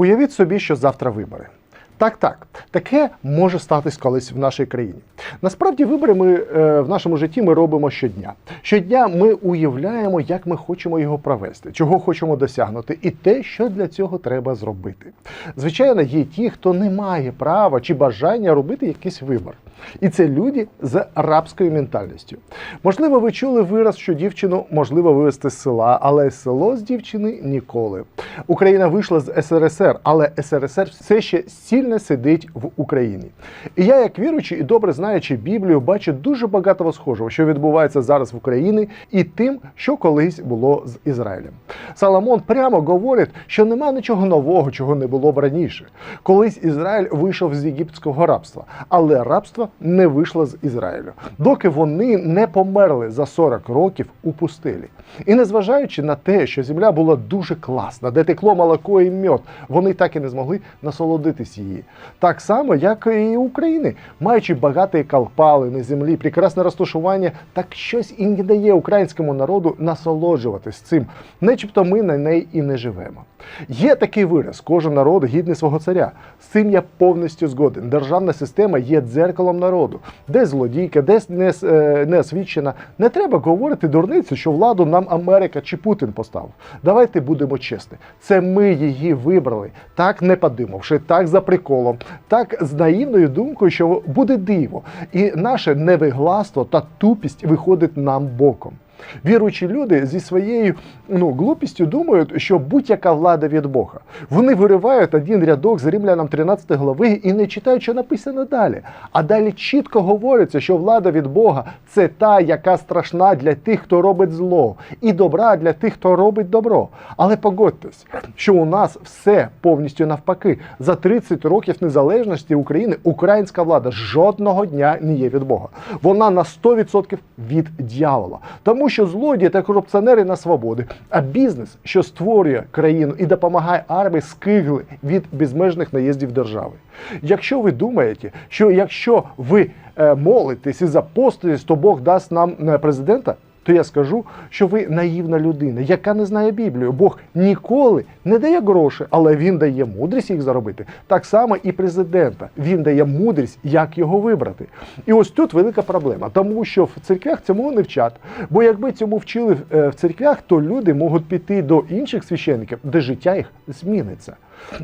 Уявіть собі, що завтра вибори. Так, так, таке може статись колись в нашій країні. Насправді, вибори ми е, в нашому житті ми робимо щодня. Щодня ми уявляємо, як ми хочемо його провести, чого хочемо досягнути, і те, що для цього треба зробити. Звичайно, є ті, хто не має права чи бажання робити якийсь вибор. І це люди з рабською ментальністю. Можливо, ви чули вираз, що дівчину можливо вивезти з села, але село з дівчини ніколи. Україна вийшла з СРСР, але СРСР все ще сильно сидить в Україні. І я, як віруючий і добре знаючи Біблію, бачу дуже багато схожого, що відбувається зараз в Україні, і тим, що колись було з Ізраїлем. Соломон прямо говорить, що нема нічого нового, чого не було б раніше. Колись Ізраїль вийшов з єгипетського рабства, але рабство не вийшло з Ізраїлю, доки вони не померли за 40 років у пустелі. І незважаючи на те, що земля була дуже класна, де текло молоко і мед, вони так і не змогли насолодитись її. Так само, як і України, маючи багаті калпалини землі, прекрасне розташування, так щось і не дає українському народу насолоджуватись цим, начебто ми на неї і не живемо. Є такий вираз: кожен народ гідний свого царя. З цим я повністю згоден. Державна система є дзеркалом народу, де злодійка, де не, е, не освічена. Не треба говорити дурниці, що владу нам Америка чи Путін поставив. Давайте будемо чесні. Це ми її вибрали, так не подумавши, так за приколом, так з наївною думкою, що буде диво, і наше невигластво та тупість виходить нам боком. Віруючі люди зі своєю ну, глупістю думають, що будь-яка влада від Бога. Вони виривають один рядок з Римлянам 13 глави і не читають, що написано далі. А далі чітко говориться, що влада від Бога це та, яка страшна для тих, хто робить зло, і добра для тих, хто робить добро. Але погодьтесь, що у нас все повністю навпаки. За 30 років незалежності України українська влада жодного дня не є від Бога. Вона на 100% від дьявола. Тому що злодії та корупціонери на свободи, а бізнес, що створює країну і допомагає армії, скигли від безмежних наїздів держави. Якщо ви думаєте, що якщо ви е, молитесь і запоститесь, то Бог дасть нам е, президента. То я скажу, що ви наївна людина, яка не знає Біблію. Бог ніколи не дає гроші, але він дає мудрість їх заробити. Так само і президента. Він дає мудрість, як його вибрати. І ось тут велика проблема, тому що в церквях цьому не вчать. Бо якби цьому вчили е, в церквях, то люди можуть піти до інших священників, де життя їх зміниться.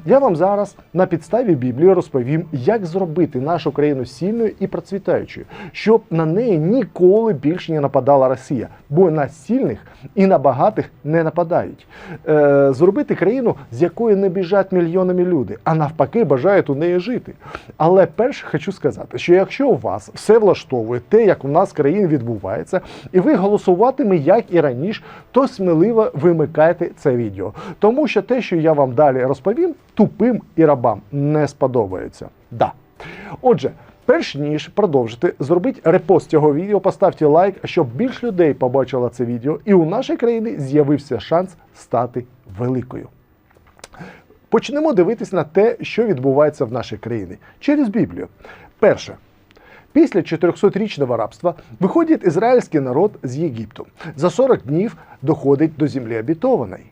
Я вам зараз на підставі Біблії розповім, як зробити нашу країну сильною і процвітаючою, щоб на неї ніколи більше не нападала Росія, бо на сильних і на багатих не нападають. Е, зробити країну, з якої не біжать мільйонами люди, а навпаки, бажають у неї жити. Але перше хочу сказати, що якщо у вас все влаштовує те, як у нас в країні відбувається, і ви голосуватиме як і раніше, то сміливо вимикайте це відео. Тому що те, що я вам далі розповім, тупим і рабам не сподобається. Да. Отже. Перш ніж продовжити, зробіть репост цього відео, поставте лайк, щоб більш людей побачило це відео, і у нашій країні з'явився шанс стати великою. Почнемо дивитись на те, що відбувається в нашій країні через Біблію. Перше. Після 400-річного рабства виходить ізраїльський народ з Єгипту. За 40 днів доходить до землі обітованої.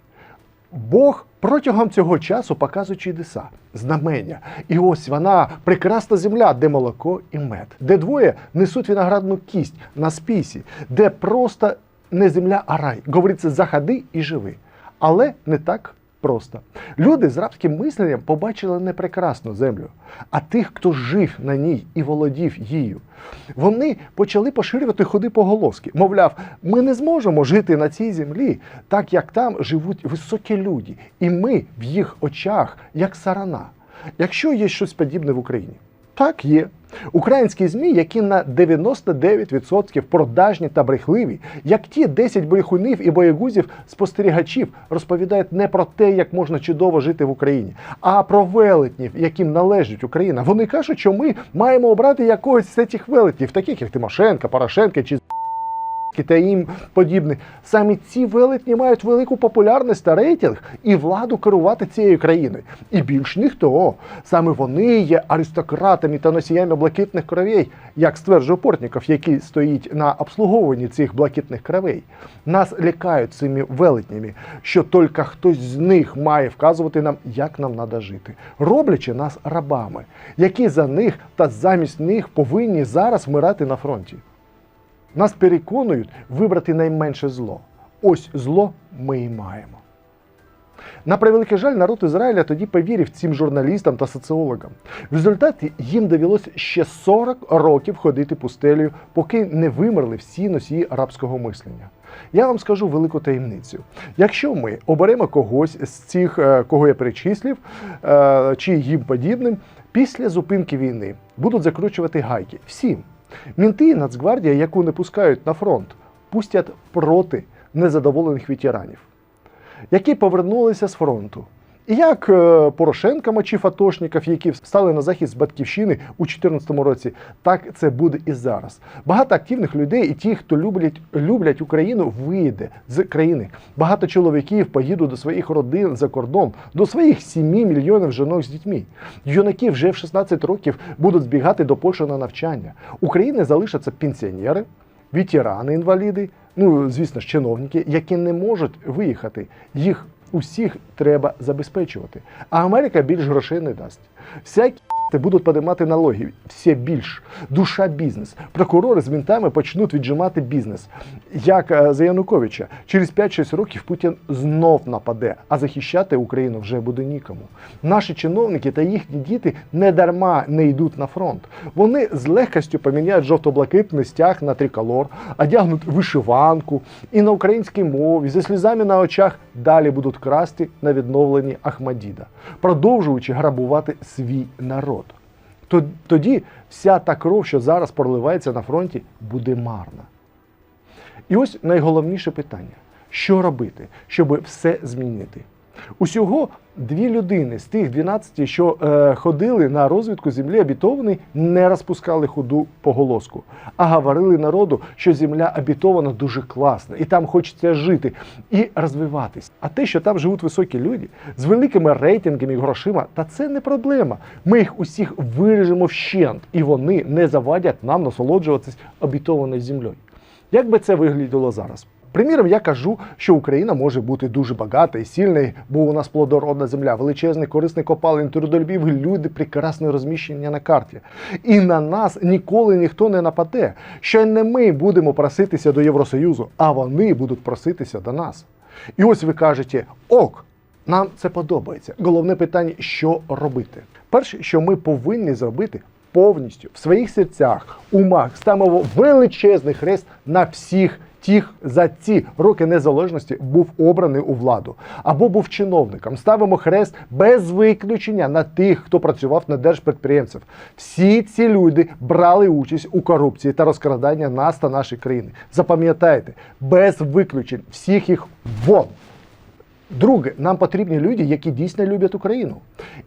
Бог протягом цього часу показує чудеса, знамення. І ось вона прекрасна земля, де молоко і мед, де двоє несуть виноградну кість на спісі, де просто не земля, а рай. Говориться, заходи і живи. Але не так просто. Люди з рабським мисленням побачили не прекрасну землю, а тих, хто жив на ній і володів їю. Вони почали поширювати ходи поголоски. Мовляв, ми не зможемо жити на цій землі, так як там живуть високі люди, і ми в їх очах як сарана. Якщо є щось подібне в Україні, так є. Українські ЗМІ, які на 99% продажні та брехливі, як ті 10 брехунів і боєгузів спостерігачів розповідають не про те, як можна чудово жити в Україні, а про велетнів, яким належить Україна. Вони кажуть, що ми маємо обрати якогось з цих велетнів, таких як Тимошенка, Порошенка чи та їм подібне. Самі ці велетні мають велику популярність та рейтинг і владу керувати цією країною. І більш ніхто. Саме вони є аристократами та носіями блакитних кровей, як стверджує Портніков, який стоїть на обслуговуванні цих блакитних кровей. Нас лякають цими велетнями, що тільки хтось з них має вказувати нам, як нам треба жити, роблячи нас рабами, які за них та замість них повинні зараз вмирати на фронті. Нас переконують вибрати найменше зло. Ось зло ми і маємо. На превеликий жаль, народ Ізраїля тоді повірив цим журналістам та соціологам. В результаті їм довелося ще 40 років ходити пустелею, поки не вимерли всі носії арабського мислення. Я вам скажу велику таємницю. Якщо ми оберемо когось з цих, е, кого я перечислив, е, чи їм подібним, після зупинки війни будуть закручувати гайки всім. Мінти і Нацгвардія, яку не пускають на фронт, пустять проти незадоволених ветеранів, які повернулися з фронту. Як е, Порошенка мочив атошників, які стали на захист з батьківщини у 2014 році, так це буде і зараз. Багато активних людей і ті, хто люблять, люблять Україну, вийде з країни. Багато чоловіків поїдуть до своїх родин за кордон, до своїх 7 мільйонів жінок з дітьми. Юнаки вже в 16 років будуть збігати до Польщі на навчання. України залишаться пенсіонери, ветерани, інваліди, ну звісно ж, чиновники, які не можуть виїхати. Їх усіх треба забезпечувати. А Америка більш грошей не дасть. Всякі будуть подимати налоги все більш. Душа бізнес. Прокурори з мінтами почнуть віджимати бізнес. Як е, за Януковича, через 5-6 років Путін знов нападе, а захищати Україну вже буде нікому. Наші чиновники та їхні діти не дарма не йдуть на фронт. Вони з легкістю поміняють жовто-блакитний стяг на триколор, одягнуть вишиванку і на українській мові зі сльозами на очах далі будуть красти на відновленні Ахмадіда, продовжуючи грабувати свій народ. То- Тоді вся та кров, що зараз проливається на фронті, буде марна. І ось найголовніше питання: що робити, щоб все змінити? Усього дві людини з тих 12, що е, ходили на розвідку землі обітованої, не розпускали худу поголоску, а говорили народу, що земля обітована дуже класно, і там хочеться жити і розвиватись. А те, що там живуть високі люди з великими рейтингами і грошима, та це не проблема. Ми їх усіх виріжемо вщент, і вони не завадять нам насолоджуватись обітованою землею. Як би це виглядало зараз? Приміром, я кажу, що Україна може бути дуже багата і сильна, бо у нас плодородна земля, величезний корисний копалин, трудолюбіві люди, прекрасне розміщення на карті. І на нас ніколи ніхто не нападе. Що не ми будемо проситися до Євросоюзу, а вони будуть проситися до нас. І ось ви кажете: ок, нам це подобається. Головне питання, що робити. Перше, що ми повинні зробити, повністю в своїх серцях, умах ставимо величезний хрест на всіх тих за ці роки незалежності був обраний у владу або був чиновником. Ставимо хрест без виключення на тих, хто працював на держпідприємців. Всі ці люди брали участь у корупції та розкраданні нас та нашої країни. Запам'ятайте, без виключень всіх їх вон. Друге, нам потрібні люди, які дійсно люблять Україну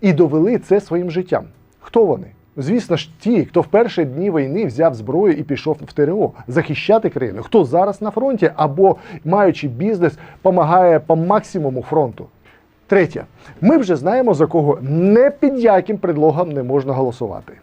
і довели це своїм життям. Хто вони? Звісно ж, ті, хто в перші дні війни взяв зброю і пішов в ТРО захищати країну, хто зараз на фронті або маючи бізнес, допомагає по максимуму фронту. Третє, ми вже знаємо, за кого не під яким предлогом не можна голосувати.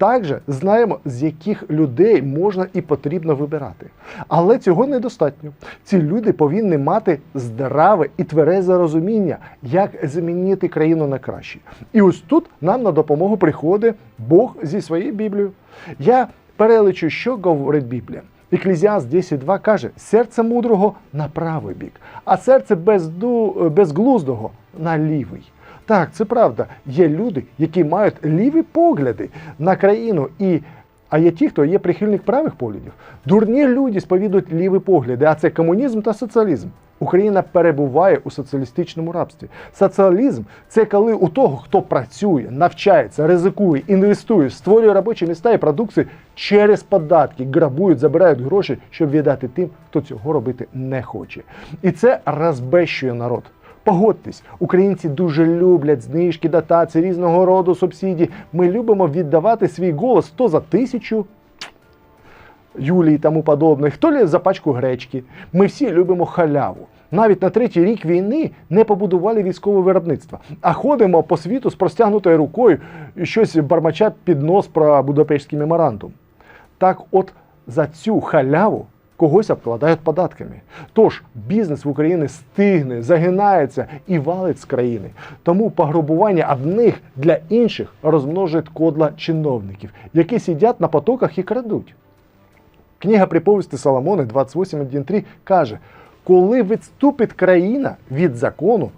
Також знаємо, з яких людей можна і потрібно вибирати. Але цього недостатньо. Ці люди повинні мати здраве і тверезе розуміння, як змінити країну на краще. І ось тут нам на допомогу приходить Бог зі своєю Біблією. Я перелічу, що говорить Біблія. Еклезіаст 10.2 каже: серце мудрого на правий бік, а серце безду, безглуздого на лівий. Так, це правда. Є люди, які мають ліві погляди на країну, і, а є ті, хто є прихильник правих поглядів. Дурні люди сповідують ліві погляди, а це комунізм та соціалізм. Україна перебуває у соціалістичному рабстві. Соціалізм це коли у того, хто працює, навчається, ризикує, інвестує, створює робочі міста і продукцію через податки, грабують, забирають гроші, щоб віддати тим, хто цього робити не хоче. І це розбещує народ. Погодьтесь, українці дуже люблять знижки, дотації, різного роду субсидії. Ми любимо віддавати свій голос то за тисячу, Юлії тому подобних, то лі за пачку гречки. Ми всі любимо халяву. Навіть на третій рік війни не побудували військове виробництво, а ходимо по світу з простягнутою рукою і щось бармача під нос про Будапештський меморандум. Так от за цю халяву когось обкладають податками. Тож бізнес в Україні стигне, загинається і валить з країни. Тому пограбування одних для інших розмножить кодла чиновників, які сидять на потоках і крадуть. Книга приповісти Соломони 28.1.3 каже: коли відступить країна від закону,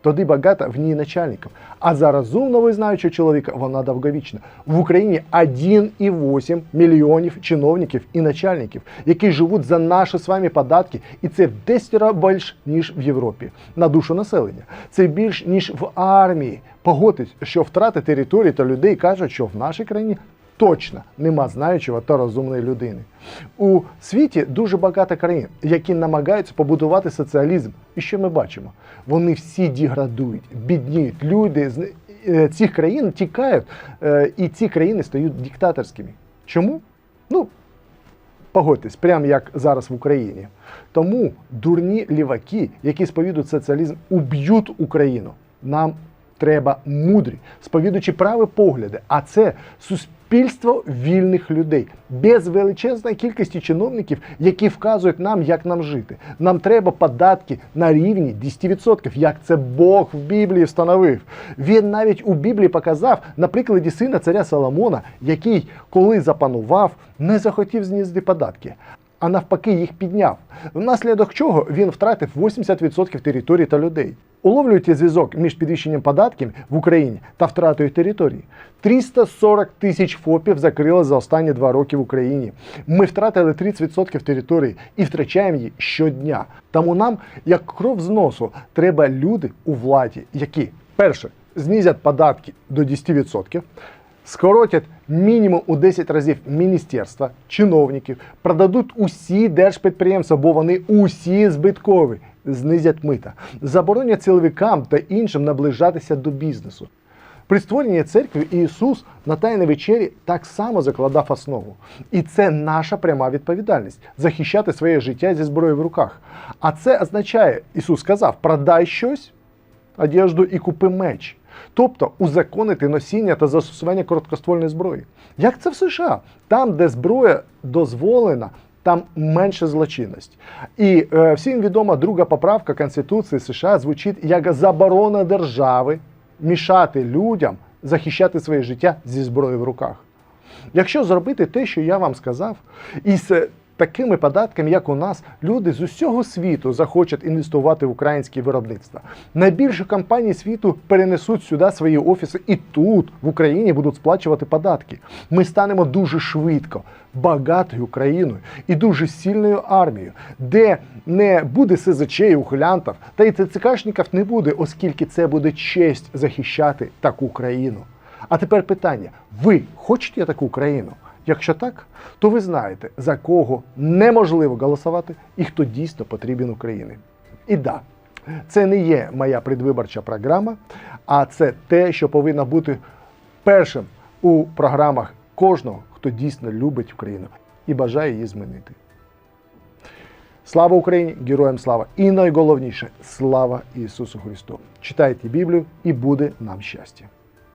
тоді багато в ній начальників. А за розумно визнаючого чоловіка вона довговічна. В Україні 1,8 мільйонів чиновників і начальників, які живуть за наші з вами податки, і це в 10 разів більш ніж в Європі на душу населення. Це більш ніж в армії. Погодьтесь, що втрати території та людей кажуть, що в нашій країні точно нема знаючого та розумної людини. У світі дуже багато країн, які намагаються побудувати соціалізм. І що ми бачимо? Вони всі деградують, бідніють. Люди з е, цих країн тікають, е, і ці країни стають диктаторськими. Чому? Ну, погодьтесь, прямо як зараз в Україні. Тому дурні ліваки, які сповідують соціалізм, уб'ють Україну. Нам треба мудрі, сповідуючи праві погляди, а це суспільство вільних людей, без величезної кількості чиновників, які вказують нам, як нам жити. Нам треба податки на рівні 10%, як це Бог в Біблії встановив. Він навіть у Біблії показав на прикладі сина царя Соломона, який, коли запанував, не захотів знізити податки. А навпаки, їх підняв, внаслідок чого він втратив 80% території та людей. Уловлюєте зв'язок між підвищенням податків в Україні та втратою території. 340 тисяч ФОПів закрили за останні два роки в Україні. Ми втратили 30% території і втрачаємо її щодня. Тому нам, як кров з носу, треба люди у владі, які перше знизять податки до 10%, скоротять мінімум у 10 разів міністерства, чиновників, продадуть усі держпідприємства, бо вони усі збиткові, знизять мита, заборонять силовикам та іншим наближатися до бізнесу. При створенні церкви Ісус на Тайній вечері так само закладав основу. І це наша пряма відповідальність захищати своє життя зі зброєю в руках. А це означає, Ісус сказав: продай щось, одежду і купи меч. Тобто узаконити носіння та застосування короткоствольної зброї. Як це в США? Там, де зброя дозволена, там менше злочинність. І е, всім відома друга поправка Конституції США звучить як заборона держави мішати людям захищати своє життя зі зброєю в руках. Якщо зробити те, що я вам сказав, і такими податками, як у нас, люди з усього світу захочуть інвестувати в українське виробництво. Найбільші компанії світу перенесуть сюди свої офіси і тут, в Україні, будуть сплачувати податки. Ми станемо дуже швидко багатою країною і дуже сильною армією, де не буде СЗЧ і ухилянтів, та й ЦЦКшників не буде, оскільки це буде честь захищати таку країну. А тепер питання: ви хочете таку країну? Якщо так, то ви знаєте, за кого неможливо голосувати і хто дійсно потрібен Україні. І да, це не є моя предвиборча програма, а це те, що повинно бути першим у програмах кожного, хто дійсно любить Україну і бажає її змінити. Слава Україні! Героям слава! І найголовніше слава Ісусу Христу! Читайте Біблію і буде нам щастя!